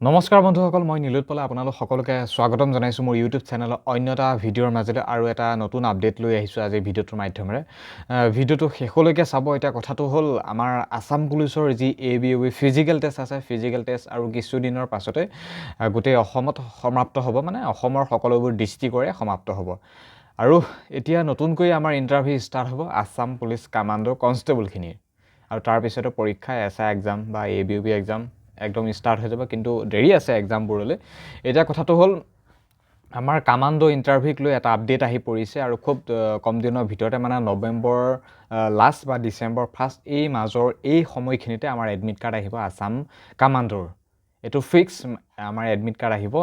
নমস্কাৰ বন্ধুসকল মই নীলোৎপলা আপোনালোক সকলোকে স্বাগতম জনাইছোঁ মোৰ ইউটিউব চেনেলৰ অন্য এটা ভিডিঅ'ৰ মাজতে আৰু এটা নতুন আপডেট লৈ আহিছোঁ আজি ভিডিঅ'টোৰ মাধ্যমেৰে। ভিডিঅ'টো শেষলৈকে চাব এতিয়া কথাটো হ'ল আমাৰ আছাম পুলিচৰ যি A B U B physical test আছে ফিজিকেল টেষ্ট আৰু কিছুদিনৰ পাছতে গোটেই অসমত সমাপ্ত হ'ব মানে অসমৰ সকলোবোৰ ডিষ্ট্ৰিক্টৰে সমাপ্ত হ'ব। আৰু এতিয়া নতুনকৈ আমাৰ ইণ্টাৰভিউ ষ্টাৰ্ট হ'ব আছাম পুলিচ কামাণ্ডো কনষ্টেবলখিনিৰ আৰু তাৰপিছতো পৰীক্ষা এছ আই এক্সাম বা A B U B exam একদম ষ্টাৰ্ট হৈ যাব কিন্তু দেৰি আছে এক্সামবোৰলৈ এতিয়া কথাটো হ'ল আমাৰ কামাণ্ডো ইণ্টাৰভিউক লৈ এটা আপডেট আহি পৰিছে আৰু খুব কম দিনৰ ভিতৰতে মানে নৱেম্বৰ লাষ্ট বা ডিচেম্বৰ ফাৰ্ষ্ট এই মাজৰ এই সময়খিনিতে আমাৰ এডমিট কাৰ্ড আহিব আছাম কামাণ্ডোৰ। এইটো ফিক্স আমাৰ এডমিট কাৰ্ড আহিব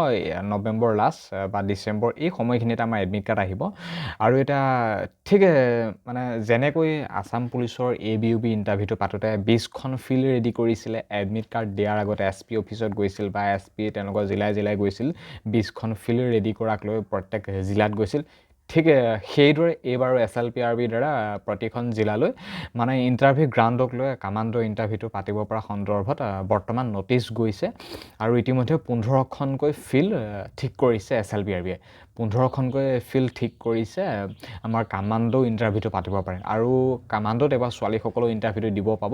নৱেম্বৰ লাষ্ট বা ডিচেম্বৰ এই সময়খিনিতে আমাৰ এডমিট কাৰ্ড আহিব। আৰু এতিয়া ঠিক মানে যেনেকৈ আছাম পুলিচৰ এ বি ইউ বি ইণ্টাৰভিউটো পাতোতে বিছখন ফিল্ড ৰেডি কৰিছিলে এডমিট কাৰ্ড দিয়াৰ আগতে এছ পি অফিচত গৈছিল বা এছ পি তেওঁলোকৰ জিলাই জিলাই গৈছিল বিছখন ফিল্ড ৰেডি কৰাক লৈ প্ৰত্যেক জিলাত গৈছিল। ঠিক সেইদৰে এইবাৰো এছ এল পি আৰ বিৰ দ্বাৰা প্ৰতিখন জিলালৈ মানে ইণ্টাৰভিউ গ্ৰাউণ্ডক লৈ কামাণ্ডো ইণ্টাৰভিউটো পাতিব পৰা সন্দৰ্ভত বৰ্তমান নটিচ গৈছে আৰু ইতিমধ্যে পোন্ধৰখনকৈ ফিল্ড ঠিক কৰিছে এছ এল বি আৰ বিয়ে পোন্ধৰখনকৈ ফিল্ড ঠিক কৰিছে আমাৰ কামাণ্ডো ইণ্টাৰভিউটো পাতিব পাৰে আৰু কামাণ্ডোত এবাৰ ছোৱালীসকলেও ইণ্টাৰভিউটো দিব পাব।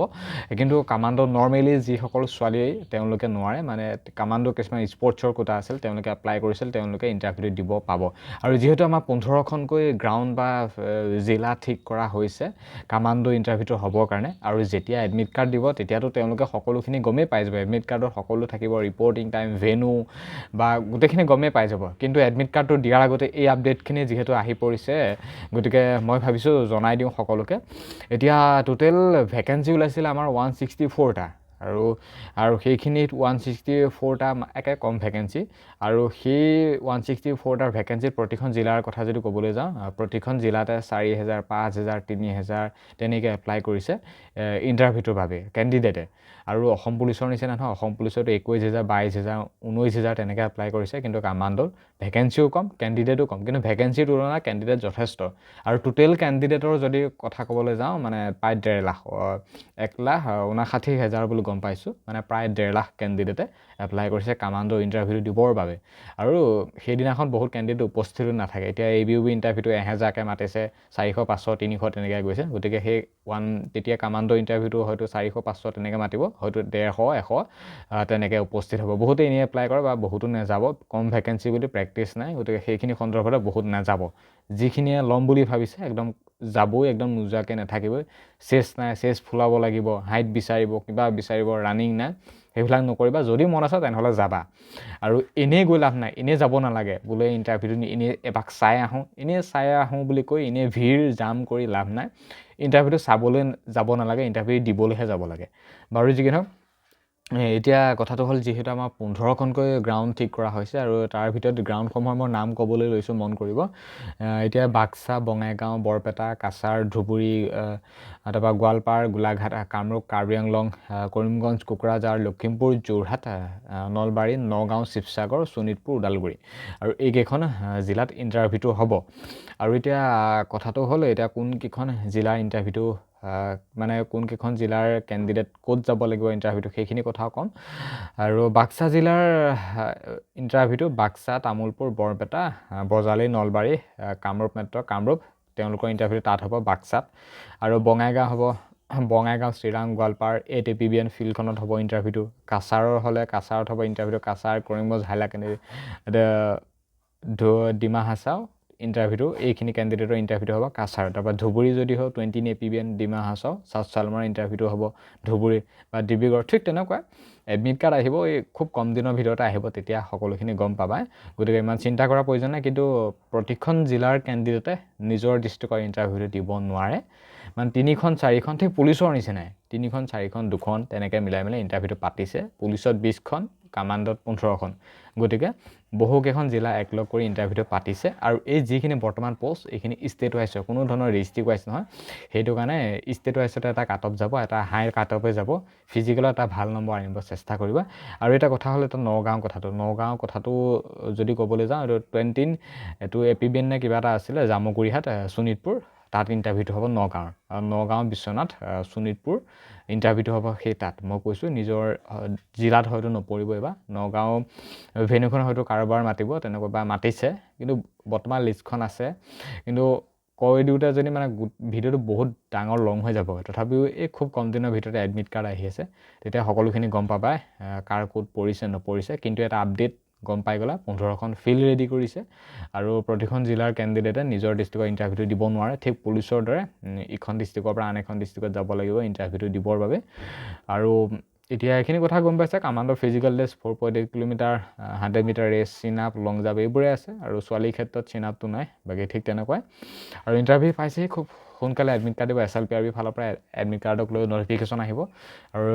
কিন্তু কামাণ্ডো নৰ্মেলি যিসকল ছোৱালী তেওঁলোকে নোৱাৰে মানে কামাণ্ডো কিছুমান স্পৰ্টছৰ কোটা আছিল, তেওঁলোকে এপ্লাই কৰিছিল, তেওঁলোকে ইণ্টাৰভিউটো দিব পাব। আৰু যিহেতু আমাৰ পোন্ধৰখনকৈ গ্ৰাউণ্ড বা জিলা ঠিক কৰা হৈছে কামাণ্ডো ইণ্টাৰভিউটো হ'বৰ কাৰণে। আৰু যেতিয়া এডমিট কাৰ্ড দিব, তেতিয়াতো তেওঁলোকে সকলোখিনি গমেই পাই যাব। এডমিট কাৰ্ডত সকলো থাকিব ৰিপৰ্টিং টাইম ভেনু বা গোটেইখিনি গমেই পাই যাব। কিন্তু এডমিট কাৰ্ডটো দিয়াৰ আগতে এই আপডেটখিনি যিহেতু আহি পৰিছে, গতিকে মই ভাবিছোঁ জনাই দিওঁ সকলোকে। এতিয়া টোটেল ভেকেঞ্চি ওলাইছিলে আমাৰ ওৱান ছিক্সটি ফ'ৰটা আৰু আৰু সেইখিনিত ওৱান ছিক্সটি ফ'ৰটা একে কম ভেকেঞ্চি আৰু সেই ওৱান ছিক্সটি ফ'ৰটাৰ ভেকেঞ্চিত প্ৰতিখন জিলাৰ কথা যদি ক'বলৈ যাওঁ প্ৰতিখন জিলাতে চাৰি হেজাৰ পাঁচ হেজাৰ তিনি হেজাৰ তেনেকৈ এপ্লাই কৰিছে ইণ্টাৰভিউটোৰ বাবে কেণ্ডিডেটে আৰু অসম পুলিচৰ নিচিনা নহয় অসম পুলিচতো একৈছ হেজাৰ বাইছ হেজাৰ ঊনৈছ হেজাৰ তেনেকৈ এপ্লাই কৰিছে কিন্তু কামাণ্ডোৰ ভেকেঞ্চিও কম কেণ্ডিডেটো কম কিন্তু ভেকেঞ্চিৰ তুলনাত কেণ্ডিডেট যথেষ্ট। আৰু টোটেল কেণ্ডিডেটৰ যদি কথা ক'বলৈ যাওঁ মানে প্ৰায় ডেৰ লাখ এক লাখ ঊনাষাঠি হেজাৰ বুলি গম পাইছোঁ মানে প্ৰায় ডেৰ লাখ কেণ্ডিডেটে এপ্লাই কৰিছে কামাণ্ডো ইণ্টাৰভিউটো দিবৰ বাবে। আৰু সেইদিনাখন বহুত কেণ্ডিডেট উপস্থিতো নাথাকে। এতিয়া এ বি ইউ বি ইণ্টাৰভিউটো এহেজাৰকৈ মাতিছে, চাৰিশ, পাঁচশো, তিনিশ তেনেকৈ গৈছে। গতিকে সেই ওৱান তেতিয়া কামাণ্ডো ইণ্টাৰভিউটো হয়তো চাৰিশ, পাঁচশো তেনেকৈ মাতিব, হয়তো ডেৰশ, এশ তেনেকৈ উপস্থিত হ'ব। বহুতে এনেই এপ্লাই কৰে বা বহুতো নাযাব। কম ভেকেঞ্চি বুলি প্ৰেক্টিচ নাই। গতিকে সেইখিনি সন্দৰ্ভতে বহুত নাযাব। যিখিনিয়ে ল'ম বুলি ভাবিছে, একদম যাবই একদম নোযোৱাকৈ নাথাকিবই। চেষ্ট নাই চেষ্ট ফুলাব লাগিব হাইট বিচাৰিব কিবা বিচাৰিব ৰানিং নাই সেইবিলাক নকৰিবা। যদি মন আছে তেনেহ'লে যাবা। আৰু এনেই গৈ লাভ নাই এনেই যাব নালাগে। বোলে ইণ্টাৰভিউটো এনেই এপাক চাই আহোঁ এনেই চাই আহোঁ বুলি কৈ এনেই ভিৰ জাম কৰি লাভ নাই। ইণ্টাৰভিউটো চাবলৈ যাব নালাগে ইণ্টাৰভিউ দিবলৈহে যাব লাগে। বাৰু যি কি নহওক এতিয়া কথাটো হ'ল যিহেতু আমাৰ পোন্ধৰখনকৈ গ্ৰাউণ্ড ঠিক কৰা হৈছে আৰু তাৰ ভিতৰত গ্ৰাউণ্ডসমূহৰ মই নাম ক'বলৈ লৈছোঁ মন কৰিব। এতিয়া বাক্সা বঙাইগাঁও বৰপেটা কাছাৰ ধুবুৰী তাৰপৰা গোৱালপাৰ গোলাঘাট কামৰূপ কাৰ্বি আংলং কৰিমগঞ্জ কোকৰাঝাৰ লখিমপুৰ যোৰহাট নলবাৰী নগাঁও শিৱসাগৰ শোণিতপুৰ ওদালগুৰি আৰু এইকেইখন জিলাত ইণ্টাৰভিউটো হ'ব। আৰু এতিয়া কথাটো হ'ল এতিয়া কোনকেইখন জিলাৰ ইণ্টাৰভিউটো মানে কোনকেইখন জিলাৰ কেণ্ডিডেট ক'ত যাব লাগিব ইণ্টাৰভিউটো সেইখিনি কথাও ক'ম। আৰু বাক্সা জিলাৰ ইণ্টাৰভিউটো বাক্সা তামোলপুৰ বৰপেটা বজালী নলবাৰী কামৰূপ মেট্ৰ কামৰূপ। তেওঁলোকৰ ইণ্টাৰভিউ তাত হ'ব বাক্সাত। আৰু বঙাইগাঁও হ'ব Bongaigaon Chirang Goalpara A T P B N ফিল্ডখনত হ'ব ইণ্টাৰভিউটো কাছাৰৰ হ'লে কাছাৰত হ'ব ইণ্টাৰভিউটো কাছাৰ কৰিমগঞ্জ হাইলাক ডিমা হাছাও। ইণ্টাৰভিউটো এইখিনি কেণ্ডিডেটৰ ইণ্টাৰভিউটো হ'ব কাছাৰ। তাৰপৰা ধুবুৰী যদি হয় twenty A P B N Dima Hasao south Salmara ইণ্টাৰভিউটো হ'ব ধুবুৰী বা ডিব্ৰুগড়। ঠিক তেনেকুৱা এডমিট কাৰ্ড আহিব, এই খুব কম দিনৰ ভিতৰতে আহিব, তেতিয়া সকলোখিনি গম পাবা। গতিকে ইমান চিন্তা কৰাৰ প্ৰয়োজন নাই, কিন্তু প্ৰতিখন জিলাৰ কেণ্ডিডেটে নিজৰ ডিষ্ট্ৰিক্টৰ ইণ্টাৰভিউটো দিব নোৱাৰে। মানে তিনিখন, চাৰিখন, ঠিক পুলিচৰ নিচিনাই। তিনিখন, চাৰিখন, দুখন, তেনেকৈ মিলাই মিলাই ইণ্টাৰভিউটো পাতিছে। পুলিচত বিছখন কামাণ্ডত পোন্ধৰখন। গতিকে বহুকেইখন জিলা একলগ কৰি ইণ্টাৰভিউটো পাতিছে আৰু এই যিখিনি বৰ্তমান পষ্ট এইখিনি ষ্টেট ৱাইজ কোনো ধৰণৰ ডিষ্ট্ৰিক্ট ৱাইজ নহয়, সেইটো কাৰণে ষ্টেট ৱাইজতে এটা কাট অফ যাব, এটা হাই কাট অফে যাব। ফিজিকেলত এটা ভালো নম্বৰ আনিব চেষ্টা কৰিবা। আৰু এটা কথা হ'ল এটা নগাঁও কথাটো। নগাঁও কথাটো, যদি ক'বলৈ যাওঁ, এইটো টুৱেণ্টিন এইটো এ পি বি এন নে কিবা এটা আছিলে জামুগুৰিহাট শোণিতপুৰ। তাত ইণ্টাৰভিউটো হ'ব নগাঁৱৰ। নগাঁও বিশ্বনাথ শোণিতপুৰ ইণ্টাৰভিউটো হ'ব সেই তাত। মই কৈছোঁ নিজৰ জিলাত হয়তো নপৰিব এইবাৰ। নগাঁও ভেনুখন হয়তো কাৰোবাৰ মাতিব তেনেকুৱা বা মাতিছে। কিন্তু বৰ্তমান লিষ্টখন আছে। কিন্তু কৈ দিওঁতে যদি মানে ভিডিঅ'টো বহুত ডাঙৰ লং হৈ যাব তথাপিও এই খুব কম দিনৰ ভিতৰতে এডমিট কাৰ্ড আহি আছে। তেতিয়া সকলোখিনি গম পাবা কাৰ ক'ত পৰিছে নপৰিছে। কিন্তু এটা আপডেট গম পাই গ'লা পোন্ধৰখন ফিল্ড ৰেডি কৰিছে আৰু প্ৰতিখন জিলাৰ কেণ্ডিডেটে নিজৰ ডিষ্ট্ৰিক্টৰ ইণ্টাৰভিউটো দিব নোৱাৰে। ঠিক পুলিচৰ দৰে ইখন ডিষ্ট্ৰিক্টৰ পৰা আন এখন ডিষ্ট্ৰিক্টত যাব লাগিব ইণ্টাৰভিউটো দিবৰ বাবে। আৰু এতিয়া এইখিনি কথা গম পাইছে, কামাণ্ডৰ physical test four point eight kilometre hundred metre race chin up long jump এইবোৰে আছে আৰু ছোৱালীৰ ক্ষেত্ৰত চিন আপটো নাই, বাকী ঠিক তেনেকুৱাই। আৰু ইণ্টাৰভিউ পাইছেহি, খুব সোনকালে এডমিট কাৰ্ড দিব S L P R B ফালৰ পৰা এডমিট কাৰ্ডক লৈ নটিফিকেশ্যন আহিব। আৰু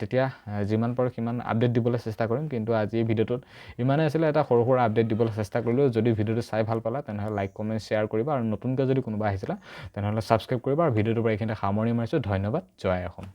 তেতিয়া যিমান পাৰোঁ সিমান আপডেট দিবলৈ চেষ্টা কৰিম, কিন্তু আজি ভিডিঅ'টোত ইমানেই আছিলে, এটা সৰু সৰু আপডেট দিবলৈ চেষ্টা কৰিলোঁ। যদি ভিডিঅ'টো চাই ভালো পালা, তেনেহ'লে লাইক কমেণ্ট শ্বেয়াৰ কৰিবা আৰু নতুনকৈ যদি কোনোবা আহিছিলা, তেনেহ'লে ছাবস্ক্ৰাইব কৰিবা আৰু ভিডিঅ'টোৰ পৰা এইখিনিতে সামৰণি মাৰিছোঁ। ধন্যবাদ, জয় অসম।